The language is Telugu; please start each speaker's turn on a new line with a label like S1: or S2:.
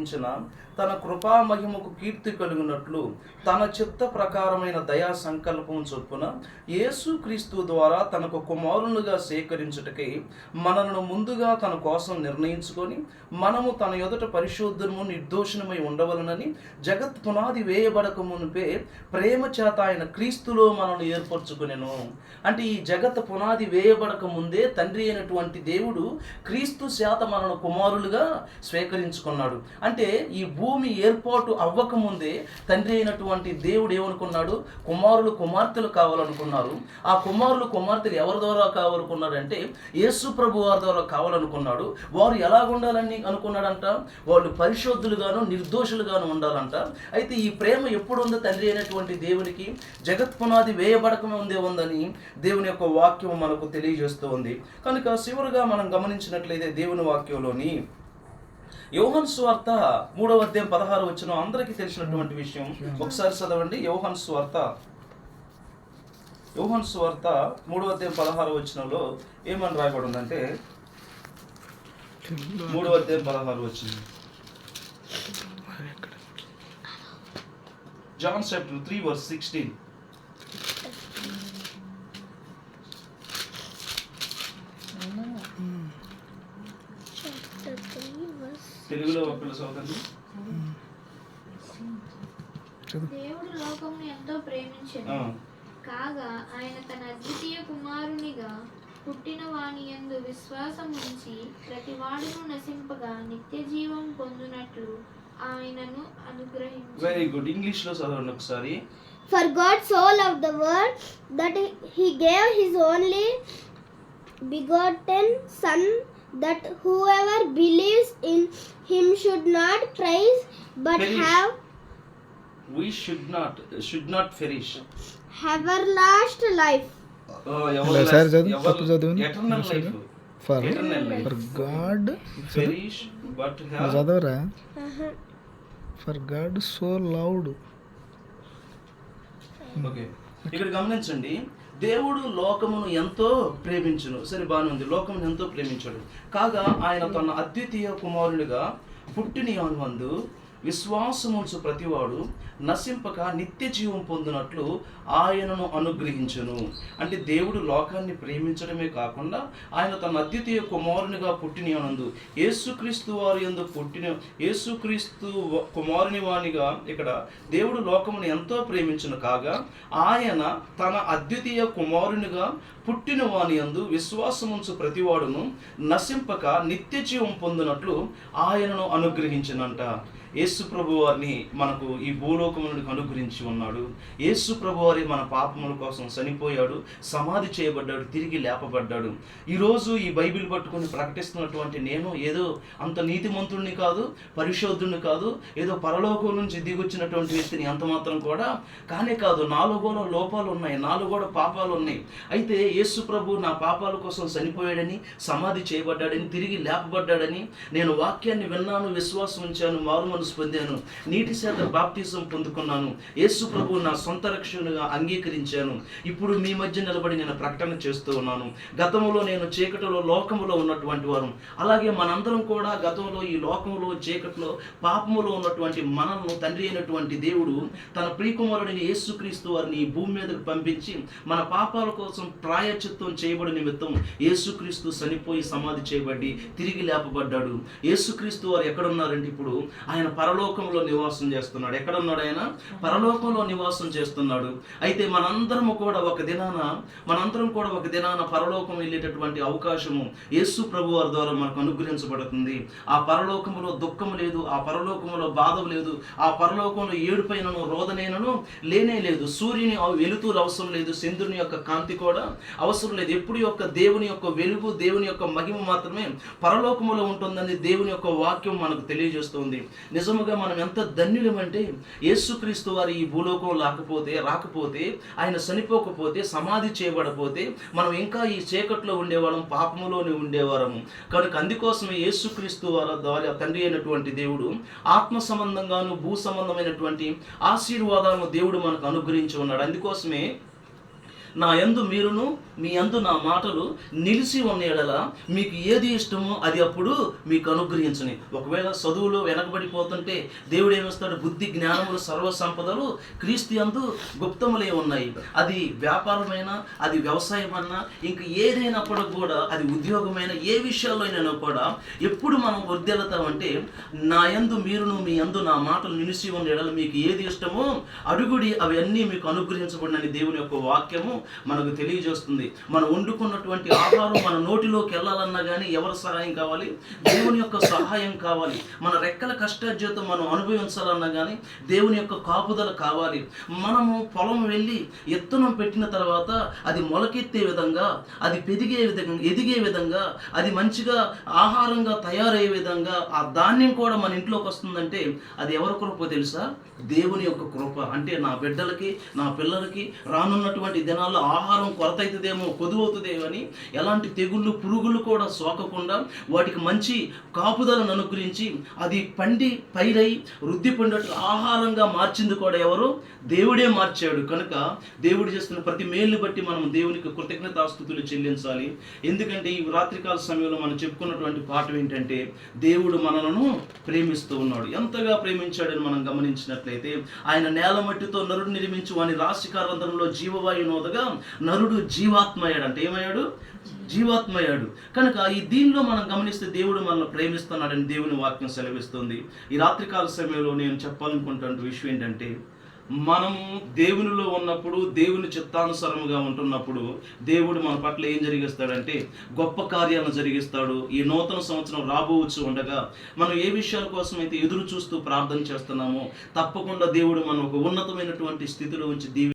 S1: అనుగ్రహించిన తన కృపా మహిమకు కీర్తి కలిగినట్లు తన చిత్త ప్రకారమైన దయా సంకల్పం చొప్పున యేసుక్రీస్తు ద్వారా తనకు కుమారులుగా సేకరించుటకై మనలను ముందుగా తన కోసం నిర్ణయించుకొని మనము తన ఎదుట పరిశుద్ధము నిర్దోషణమై ఉండవలనని జగత్ పునాది వేయబడక మునిపే ప్రేమ చేత ఆయన క్రీస్తులో మనల్ని ఏర్పరచుకునేను. అంటే ఈ జగత్ పునాది వేయబడక ముందే తండ్రి అయినటువంటి దేవుడు క్రీస్తు చేత మనను కుమారులుగా స్వీకరించుకున్నాడు. అంటే ఈ భూమి ఏర్పాటు అవ్వక ముందే తండ్రి అయినటువంటి దేవుడు ఏమనుకున్నాడు? కుమారులు కుమార్తెలు కావాలనుకున్నారు. ఆ కుమారులు కుమార్తెలు ఎవరి ద్వారా కావాలనుకున్నారంటే యేసు ప్రభు వారి ద్వారా కావాలనుకున్నాడు. వారు ఎలా ఉండాలని అనుకున్నాడంట? వాళ్ళు పరిశుద్ధులుగాను నిర్దోషులుగాను ఉండాలంట. అయితే ఈ ప్రేమ ఎప్పుడు ఉందో తండ్రి అయినటువంటి దేవునికి? జగత్ పునాది వేయబడకమే ఉందే ఉందని దేవుని యొక్క వాక్యం మనకు తెలియజేస్తూ ఉంది కనుక చివరిగా మనం గమనించినట్లయితే దేవుని వాక్యంలోని యోహన్ స్వార్త మూడవ అధ్యాయం పదహారు వచ్చిన అందరికీ తెలిసినటువంటి విషయం. ఒకసారి చదవండి. యోహన్ స్వార్త. యోహన్ స్వార్త మూడవ అధ్యాయం పదహారు వచ్చినలో ఏమని రాయబడి ఉందంటే మూడవ అధ్యాయం పదహారు వచ్చింది John chapter three verse sixteen. తెలుగులో ఒకళ్ళు చదవండి
S2: దేవుడు లోకమును ఎంతో ప్రేమించెను. కాగా ఆయన తన అద్వితీయ కుమారునిగా పుట్టిన వాని యందు విశ్వాసం ఉంచి ప్రతి వాడును నశింపగా నిత్య జీవం పొందునట్లు ఆయనను అనుగ్రహించి
S1: వెరీ గుడ్ ఇంగ్లీష్లో చదవండి ఒకసారి.
S3: For God so loved the world that he gave his only begotten Son, that whoever believes in him should not perish but
S1: perish.
S3: have
S1: we should not should not perish.
S3: have everlasting life.
S4: Oh, everlast, ever,
S1: eternal life.
S4: For
S1: eternal life.
S4: For god
S1: perish but have
S4: zadavara eh? uh-huh. for god
S1: so loud okay. ఇక్కడ గమనించండి దేవుడు లోకమును ఎంతో ప్రేమించును. సరే బాగానే ఉంది. లోకమును ఎంతో ప్రేమించాడు. కాగా ఆయన తన అద్వితీయ కుమారుడిగా పుట్టిన మందు విశ్వాసముంచు ప్రతివాడు నశింపక నిత్య జీవం పొందినట్లు ఆయనను అనుగ్రహించును. అంటే దేవుడు లోకాన్ని ప్రేమించడమే కాకుండా ఆయన తన అద్వితీయ కుమారునిగా పుట్టినందు యేసుక్రీస్తు వారి యందు పుట్టిన యేసుక్రీస్తు కుమారుని వానిగా ఇక్కడ దేవుడు లోకమును ఎంతో ప్రేమించను కాగా ఆయన తన అద్వితీయ కుమారునిగా పుట్టిన వాని యందు విశ్వాసముంచు ప్రతివాడును నశింపక నిత్య జీవం పొందినట్లు ఆయనను అనుగ్రహించినంట. యేసు ప్రభు వారిని మనకు ఈ భూలోకము నుండి అనుగ్రహించి ఉన్నాడు. యేసు ప్రభు వారి మన పాపముల కోసం చనిపోయాడు సమాధి చేయబడ్డాడు తిరిగి లేపబడ్డాడు. ఈరోజు ఈ బైబిల్ పట్టుకొని ప్రకటిస్తున్నటువంటి నేను ఏదో అంత నీతిమంతుడిని కాదు పరిశోధుడిని కాదు ఏదో పరలోకం నుంచి దిగొచ్చినటువంటి వ్యక్తిని అంత మాత్రం కూడా కానే కాదు. నాలో కూడా లోపాలు ఉన్నాయి నాలో కూడా పాపాలు ఉన్నాయి. అయితే యేసు ప్రభు నా పాపాల కోసం చనిపోయాడని సమాధి చేయబడ్డాడని తిరిగి లేపబడ్డాడని నేను వాక్యాన్ని విన్నాను విశ్వాసం ఉంచాను మారు మనసు పొందాను. నీటి చేత బాప్తిజం పొందుకున్నాను. యేసు ప్రభు నా సొంత రక్షణగా అంగీకరించాను. ఇప్పుడు మీ మధ్య నిలబడి నేను ప్రకటన చేస్తూ ఉన్నాను. గతంలో నేను చీకటిలో లోకములో ఉన్నటువంటి వారు. అలాగే మనందరం కూడా గతంలో ఈ లోకంలో చీకటిలో పాపములో ఉన్నటువంటి మనల్ని తండ్రి అయినటువంటి దేవుడు తన ప్రియకుమారుడిని యేసుక్రీస్తు వారిని ఈ భూమి మీదకు పంపించి మన పాపాల కోసం ప్రాయచిత్వం చేయబడి నిమిత్తం యేసుక్రీస్తు చనిపోయి సమాధి చేయబడి తిరిగి లేపబడ్డాడు. యేసుక్రీస్తు వారు ఎక్కడున్నారంటే ఇప్పుడు ఆయన పరలోకంలో నివాసం చేస్తున్నాడు. ఎక్కడున్నాడు ఆయన? పరలోకంలో నివాసం చేస్తున్నాడు. అయితే మనందరము కూడా ఒక దినాన మనందరం కూడా ఒక దినాన పరలోకం వెళ్ళేటటువంటి అవకాశము యేసు ప్రభు వారి ద్వారా మనకు అనుగ్రహించబడుతుంది. ఆ పరలోకములో దుఃఖం లేదు ఆ పరలోకములో బాధ లేదు ఆ పరలోకంలో ఏడుపైనను రోదనైనను లేనే లేదు. సూర్యుని వెలుతురు అవసరం లేదు చంద్రుని యొక్క కాంతి కూడా అవసరం లేదు. ఎప్పుడు యొక్క దేవుని యొక్క వెలుగు దేవుని యొక్క మహిమ మాత్రమే పరలోకములో ఉంటుందని దేవుని యొక్క వాక్యం మనకు తెలియజేస్తుంది. నిజముగా మనం ఎంత ధన్యులమంటే యేసుక్రీస్తు వారి ఈ భూలోకం లేకపోతే రాకపోతే ఆయన చనిపోకపోతే సమాధి చేయబడపోతే మనం ఇంకా ఈ చీకట్లో ఉండేవాళ్ళం పాపములోనే ఉండేవారము. కనుక అందుకోసమే యేసుక్రీస్తు వారి ద్వారా తండ్రి అయినటువంటి దేవుడు ఆత్మ సంబంధంగాను భూ సంబంధమైనటువంటి ఆశీర్వాదాలను దేవుడు మనకు అనుగ్రహించి ఉన్నాడు. అందుకోసమే నా యందు మీరును మీ అందు నా మాటలు నిలిచి ఉన్న ఎడల మీకు ఏది ఇష్టమో అది అప్పుడు మీకు అనుగ్రహించని. ఒకవేళ చదువులో వెనకబడిపోతుంటే దేవుడు ఏమిస్తాడు బుద్ధి జ్ఞానములు సర్వ సంపదలు క్రీస్తు అందు గుప్తములే ఉన్నాయి. అది వ్యాపారమైనా అది వ్యవసాయమన్నా ఇంక ఏదైనప్పుడు కూడా అది ఉద్యోగమైన ఏ విషయాల్లోనైనా కూడా ఎప్పుడు మనం వృద్ధిల్లుతామంటే నా యందు మీరును మీ యందు నా మాటలు నిలిచి ఉన్న ఎడల మీకు ఏది ఇష్టమో అడుగుడి అవన్నీ మీకు అనుగ్రహించబడినని దేవుని యొక్క వాక్యము మనకు తెలియజేస్తుంది. మనం వండుకున్నటువంటి ఆహారం మన నోటిలోకి వెళ్ళాలన్నా కానీ ఎవరి సహాయం కావాలి? దేవుని యొక్క సహాయం కావాలి. మన రెక్కల కష్టార్జితం మనం అనుభవించాలన్నా కానీ దేవుని యొక్క కాపుదల కావాలి. మనము పొలం వెళ్ళి ఎత్తునం పెట్టిన తర్వాత అది మొలకెత్తే విధంగా అది పెరిగే విధంగా ఎదిగే విధంగా అది మంచిగా ఆహారంగా తయారయ్యే విధంగా ఆ ధాన్యం కూడా మన ఇంట్లోకి వస్తుందంటే అది ఎవరి కృప తెలుసా? దేవుని యొక్క కృప. అంటే నా బిడ్డలకి నా పిల్లలకి రానున్నటువంటి దినాల్లో ఆహారం కొరత అవుతుందేమో కొదువు అవుతుందేమో అని ఎలాంటి తెగుళ్ళు పురుగులు కూడా సోకకుండా వాటికి మంచి కాపుదలను అనుగ్రహించి అది పండి పైరై వృద్ధి పొందట్లు ఆహారంగా మార్చింది కూడా ఎవరు? దేవుడే మార్చాడు. కనుక దేవుడు చేస్తున్న ప్రతి మేలుని బట్టి మనం దేవునికి కృతజ్ఞతాస్థుతులు చెల్లించాలి. ఎందుకంటే ఈ రాత్రికాల సమయంలో మనం చెప్పుకున్నటువంటి పాఠం ఏంటంటే దేవుడు మనలను ప్రేమిస్తూ ఉన్నాడు. ఎంతగా ప్రేమించాడని మనం గమనించినట్లయితే ఆయన నేల మట్టితో నరుడు నిర్మించి వాని రాశికారంధంలో జీవవాయు నోదగా నరుడు జీవాత్మయ్యాడు అంటే ఏమయ్యాడు? జీవాత్మయ్యాడు. కనుక ఈ దీనిలో మనం గమనిస్తే దేవుడు మనల్ని ప్రేమిస్తున్నాడని దేవుని వాక్యం సెలవిస్తుంది. ఈ రాత్రికాల సమయంలో నేను చెప్పాలనుకుంటున్న విషయం ఏంటంటే మనము దేవునిలో ఉన్నప్పుడు దేవుని చిత్తానుసారముగా ఉంటున్నప్పుడు దేవుడు మన పట్ల ఏం జరిగిస్తాడంటే గొప్ప కార్యాలను జరిగిస్తాడు. ఈ నూతన సంవత్సరం రాబోవచ్చు ఉండగా మనం ఏ విషయాల కోసం అయితే ఎదురు చూస్తూ ప్రార్థన చేస్తున్నామో తప్పకుండా దేవుడు మనం ఒక ఉన్నతమైనటువంటి స్థితిలో ఉంచి దీవి